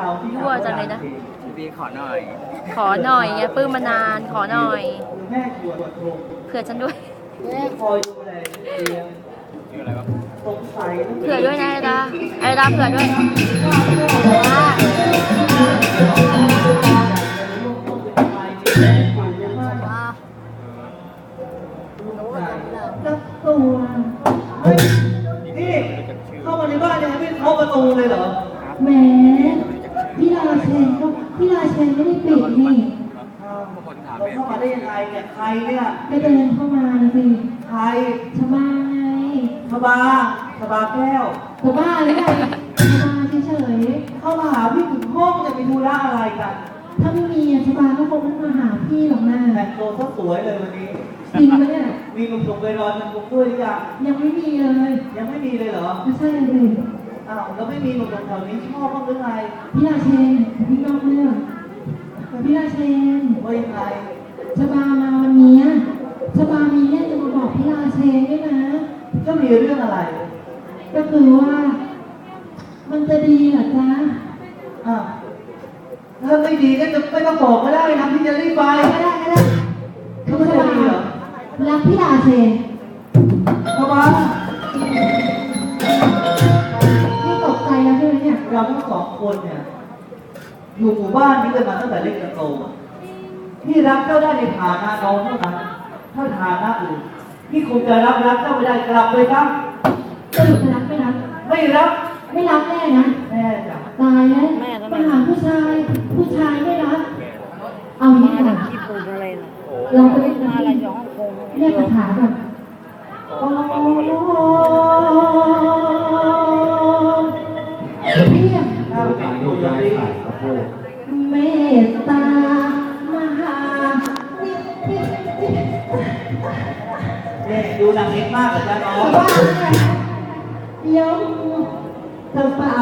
เราที่ยั่วจังเลยนะ พี่ขอหน่อย ขอหน่อยไงปลื้มมานาน ขอหน่อยแม่ชวนชมเผื่อฉันด้วย แม่คอยดูแลเตียงอยู่อะไรวะสงสัยเผื่อด้วยนะไอ้ดาไอ้ดาเผื่อด้วยจับตัวเฮ้ยนี่เข้ามาในบ้านยังไม่เคาะประตูเลยเหรอแหมพี่ราเชนก็ พี่ราเชนไม่ได้ปิดนี่บางคนถามเราแบบเข้ามาได้ยังไงเนี่ยใครเนี่ยก็เดินเข้ามานะสิใครชะบาไงชบาชบาแก้วชะบ้าเลยไงชะบาเฉยเข้ามาหาพี่ถึงห้องจะไปดูร่าอะไรกันๆถ้าไม่มีอะชะบาก็คงไม่มาหาพี่หรอกนะแต่งตัวซะสวยเลยวันนี้จริงไหมเนี่ยมีหนุ่มๆไปรอมันมุกด้วยหรือยังยังไม่มีเลย ยังไม่มีเลยเหรอไม่ใช่เลย อ้าวแล้วไม่มีหนุ่มๆแถวนี้ชอบบ้างหรือไงพี่ราเชนพี่นอกเรื่องพี่ราเชนว่ายังไงชะบามาวันเนี้ยชะบามีเนี่ยจะมาบอกพี่ราเชนด้วยนะ ก็มีเรื่องอะไร ก็คือว่า มันจะดีเหรอจ๊ะอะถ้าไม่ดีก็จะไม่ต้องบอกก็ได้นะพี่จะรีบไปก็ได้ก็ได้ก็ไม่ได้ดีเหรอรักพี่ราเชนเข้า เนี่ยเราทั้งสองคนเนี่ยอยู่หมู่บ้านนี้กันมาตั้งแต่เล็กจนโตพี่รักเจ้าได้ในฐานะน้องเท่านั้นถ้าฐานะอื่นพี่คงจะรับรักเจ้าไม่ได้กลับไปครับสรุปจะรักไม่รักไม่รับไม่รักแน่นะแม่จ้ะตายแล้วมาหาผู้ชาย ผู้ชายไม่รักเอาอย่างนี้ก่อนญี่ปุ่นอะไรนะเราไปเล่นมากันอะไรที่จากฮ่องกงเรียกคาถาก่อน รียกถ้าเป็นตัวอย่างนี้เมตตามหานินินิเนี่ยดูหนังเล็กมากกับจ้าน้องว่ายมกระเป๋า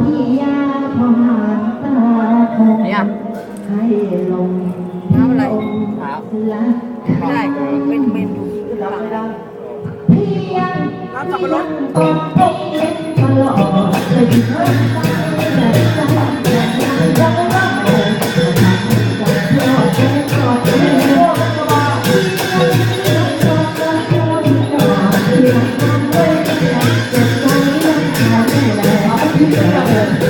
พี่ยาพอหางตาคงให้ลงที่ลงลักไม่ได้เป็นเมนูรับไม่ได้เพียงน้ำสับปะรดตกตลอดเลย เ